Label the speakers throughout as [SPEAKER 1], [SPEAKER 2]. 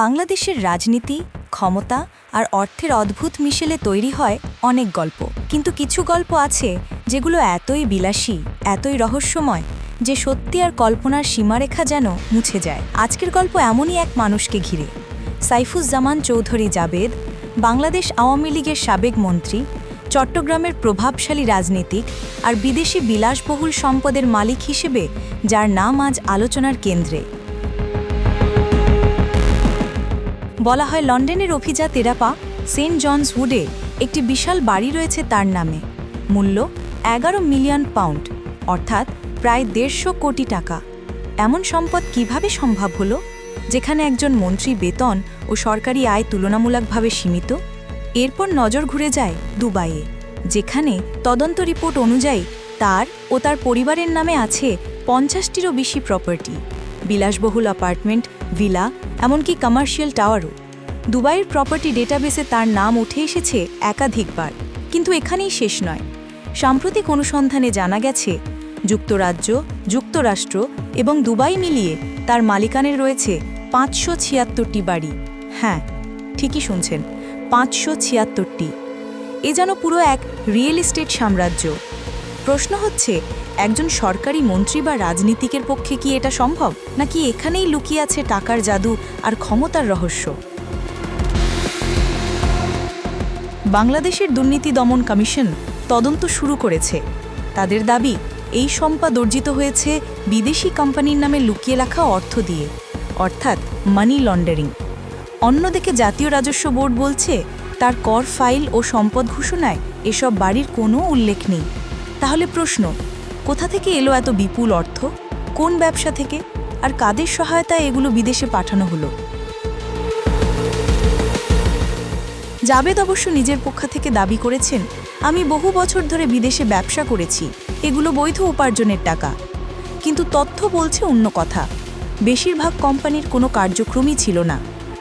[SPEAKER 1] বাংলাদেশের রাজনীতি, ক্ষমতা আর অর্থের অদ্ভুত মিশেলে তৈরি হয় অনেক গল্প। কিন্তু কিছু গল্প আছে যেগুলো এতই বিলাসী, এতই রহস্যময় যে সত্যি আর কল্পনার সীমারেখা যেন মুছে যায়। আজকের গল্প এমনই এক মানুষকে ঘিরে। সাইফুজ্জামান চৌধুরী জাবেদ, বাংলাদেশ আওয়ামী লীগের সাবেক মন্ত্রী, চট্টগ্রামের প্রভাবশালী রাজনীতিক আর বিদেশি বিলাসবহুল সম্পদের মালিক হিসেবে যার নাম আজ আলোচনার কেন্দ্রে। বলা হয় লন্ডনের অভিজা তেরাপা সেন্ট জনস উডে একটি বিশাল বাড়ি রয়েছে তার নামে। মূল্য এগারো মিলিয়ন পাউন্ড, অর্থাৎ প্রায় দেড়শো কোটি টাকা। এমন সম্পদ কীভাবে সম্ভব হলো? যেখানে একজন মন্ত্রী বেতন ও সরকারি আয় তুলনামূলকভাবে সীমিত? এরপর নজর ঘুরে যায় দুবাইয়ে, যেখানে তদন্ত রিপোর্ট অনুযায়ী তার ও তার পরিবারের নামে আছে পঞ্চাশটিরও বেশি প্রপার্টি। বিলাসবহুল অ্যাপার্টমেন্ট ভিলা এমনকি কমার্শিয়াল টাওয়ারও দুবাইয়ের প্রপার্টি ডেটাবেসে তার নাম উঠে এসেছে একাধিকবার, কিন্তু এখানেই শেষ নয়। সাম্প্রতিক অনুসন্ধানে জানা গেছে, যুক্তরাজ্য, যুক্তরাষ্ট্র এবং দুবাই মিলিয়ে তার মালিকানের রয়েছে পাঁচশো ছিয়াত্তরটি বাড়ি। হ্যাঁ ঠিকই শুনছেন, পাঁচশো ছিয়াত্তরটি। এ যেন পুরো এক রিয়েল এস্টেট সাম্রাজ্য। প্রশ্ন হচ্ছে, একজন সরকারি মন্ত্রী বা রাজনীতিকের পক্ষে কি এটা সম্ভব? নাকি এখানেই লুকিয়ে আছে টাকার জাদু আর ক্ষমতার রহস্য? বাংলাদেশের দুর্নীতি দমন কমিশন তদন্ত শুরু করেছে। তাদের দাবি, এই সম্পদ অর্জিত হয়েছে বিদেশি কোম্পানির নামে লুকিয়ে রাখা অর্থ দিয়ে, অর্থাৎ মানি লন্ডারিং অন্যদিকে জাতীয় রাজস্ব বোর্ড বলছে, তার কর ফাইল ও সম্পদ ঘোষণায় এসব বাড়ির কোনো উল্লেখ নেই। তাহলে প্রশ্ন, কোথা থেকে এলো এত বিপুল অর্থ? কোন ব্যবসা থেকে? আর কাদের সহায়তায় এগুলো বিদেশে পাঠানো হলো? জাবেদ অবশ্য নিজের পক্ষ থেকে দাবি করেছেন, আমি বহু বছর ধরে বিদেশে ব্যবসা করেছি, এগুলো বৈধ উপার্জনের টাকা। কিন্তু তথ্য বলছে অন্য কথা। বেশিরভাগ কোম্পানির কোনো কার্যক্রমই ছিল না।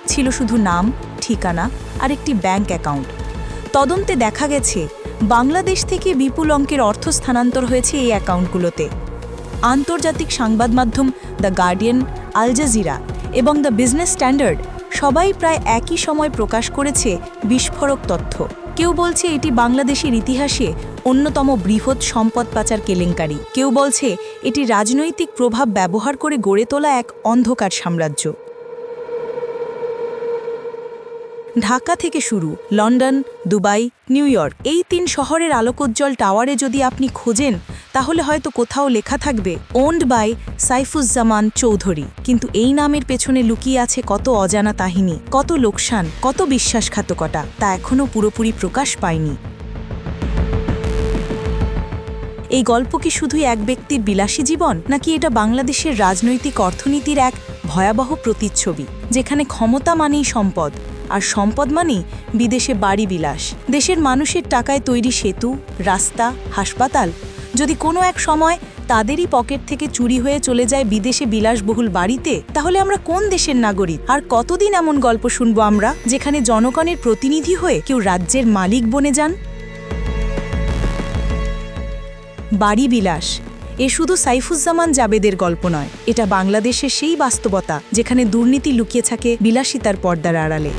[SPEAKER 1] ছিল শুধু নাম, ঠিকানা আর একটি ব্যাংক অ্যাকাউন্ট। তদন্তে দেখা গেছে বাংলাদেশ থেকে বিপুল অঙ্কের অর্থ স্থানান্তর হয়েছে এই অ্যাকাউন্টগুলোতে। আন্তর্জাতিক সংবাদ মাধ্যম দ্য গার্ডিয়ান, আল জাজিরা এবং দ্য বিজনেস স্ট্যান্ডার্ড সবাই প্রায় একই সময় প্রকাশ করেছে বিস্ফোরক তথ্য। কেউ বলছে এটি বাংলাদেশের ইতিহাসে অন্যতম বৃহৎ সম্পদ পাচার কেলেঙ্কারি। কেউ বলছে এটি রাজনৈতিক প্রভাব ব্যবহার করে গড়ে তোলা এক অন্ধকার সাম্রাজ্য। ঢাকা থেকে শুরু, লন্ডন, দুবাই, নিউ ইয়র্ক, এই তিন শহরের আলোকোজ্জ্বল টাওয়ারে যদি আপনি খোঁজেন, তাহলে হয়তো কোথাও লেখা থাকবে ওন্ড বাই সাইফুজ্জামান চৌধুরী। কিন্তু এই নামের পেছনে লুকিয়ে আছে কত অজানা তাহিনী, কত লোকসান, কত বিশ্বাসঘাতকতা, তা এখনও পুরোপুরি প্রকাশ পায়নি। এই গল্প কি শুধুই এক ব্যক্তির বিলাসী জীবন, নাকি এটা বাংলাদেশের রাজনৈতিক অর্থনীতির এক ভয়াবহ প্রতিচ্ছবি, যেখানে ক্ষমতা মানেই সম্পদ? আর সম্পদ মানেই বিদেশে বাড়ি বিলাস। দেশের মানুষের টাকায় তৈরি সেতু, রাস্তা, হাসপাতাল, যদি কোনো এক সময় তাদেরই পকেট থেকে চুরি হয়ে চলে যায় বিদেশে বিলাসবহুল বাড়িতে, তাহলে আমরা কোন দেশের নাগরিক? আর কতদিন এমন গল্প শুনব আমরা, যেখানে জনগণের প্রতিনিধি হয়ে কেউ রাজ্যের মালিক বনে যান? বাড়ি বিলাস, এ শুধু সাইফুজ্জামান জাবেদের গল্প নয়, এটা বাংলাদেশের সেই বাস্তবতা, যেখানে দুর্নীতি লুকিয়ে থাকে বিলাসিতার পর্দার আড়ালে।